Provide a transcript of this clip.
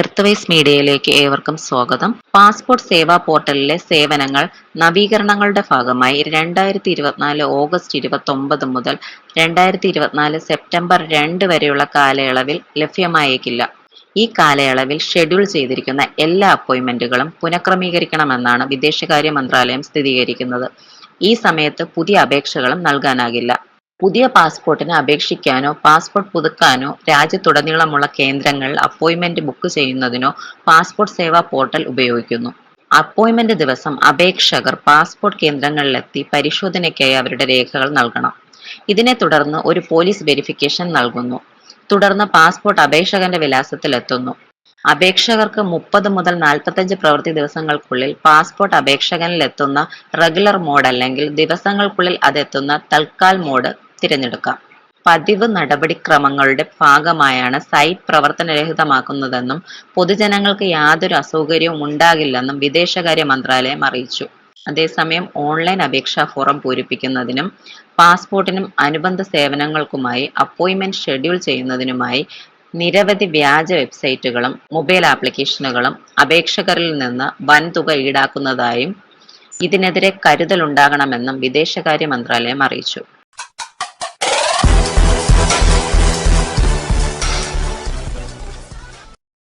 Earth മീഡിയയിലേക്ക് ഏവർക്കും സ്വാഗതം. പാസ്പോർട്ട് സേവാ പോർട്ടലിലെ സേവനങ്ങൾ നവീകരണങ്ങളുടെ ഭാഗമായി രണ്ടായിരത്തി ഇരുപത്തിനാല് ഓഗസ്റ്റ് ഇരുപത്തി ഒമ്പത് മുതൽ രണ്ടായിരത്തി ഇരുപത്തിനാല് സെപ്റ്റംബർ രണ്ട് വരെയുള്ള കാലയളവിൽ ലഭ്യമായേക്കില്ല. ഈ കാലയളവിൽ ഷെഡ്യൂൾ ചെയ്തിരിക്കുന്ന എല്ലാ അപ്പോയിന്റ്മെന്റുകളും പുനഃക്രമീകരിക്കണമെന്നാണ് വിദേശകാര്യ മന്ത്രാലയം സ്ഥിരീകരിക്കുന്നത്. ഈ സമയത്ത് പുതിയ അപേക്ഷകളും നൽകാനാകില്ല. പുതിയ പാസ്പോർട്ടിന് അപേക്ഷിക്കാനോ പാസ്പോർട്ട് പുതുക്കാനോ രാജ്യത്തുടനീളമുള്ള കേന്ദ്രങ്ങൾ അപ്പോയിന്റ്മെന്റ് ബുക്ക് ചെയ്യുന്നതിനോ പാസ്പോർട്ട് സേവാ പോർട്ടൽ ഉപയോഗിക്കുന്നു. അപ്പോയിന്റ്മെന്റ് ദിവസം അപേക്ഷകർ പാസ്പോർട്ട് കേന്ദ്രങ്ങളിലെത്തി പരിശോധനയ്ക്കായി അവരുടെ രേഖകൾ നൽകണം. ഇതിനെ തുടർന്ന് ഒരു പോലീസ് വെരിഫിക്കേഷൻ നൽകുന്നു. തുടർന്ന് പാസ്പോർട്ട് അപേക്ഷകന്റെ വിലാസത്തിൽ എത്തുന്നു അപേക്ഷകർക്ക് മുപ്പത് മുതൽ നാൽപ്പത്തഞ്ച് പ്രവൃത്തി ദിവസങ്ങൾക്കുള്ളിൽ പാസ്പോർട്ട് അപേക്ഷകനിൽ എത്തുന്ന റെഗുലർ മോഡ് അല്ലെങ്കിൽ ദിവസങ്ങൾക്കുള്ളിൽ അതെത്തുന്ന തൽക്കാൽ മോഡ് തിരഞ്ഞെടുക്കാം. പതിവ് നടപടിക്രമങ്ങളുടെ ഭാഗമായാണ് സൈറ്റ് പ്രവർത്തനരഹിതമാക്കുന്നതെന്നും പൊതുജനങ്ങൾക്ക് യാതൊരു അസൗകര്യവും ഉണ്ടാകില്ലെന്നും വിദേശകാര്യ മന്ത്രാലയം അറിയിച്ചു. അതേസമയം ഓൺലൈൻ അപേക്ഷാ ഫോറം പൂരിപ്പിക്കുന്നതിനും പാസ്പോർട്ടിനും അനുബന്ധ സേവനങ്ങൾക്കുമായി അപ്പോയിൻമെന്റ് ഷെഡ്യൂൾ ചെയ്യുന്നതിനുമായി നിരവധി വ്യാജ വെബ്സൈറ്റുകളും മൊബൈൽ ആപ്ലിക്കേഷനുകളും അപേക്ഷകരിൽ നിന്ന് വൻതുക ഈടാക്കുന്നതായും ഇതിനെതിരെ കരുതലുണ്ടാകണമെന്നും വിദേശകാര്യ മന്ത്രാലയം അറിയിച്ചു.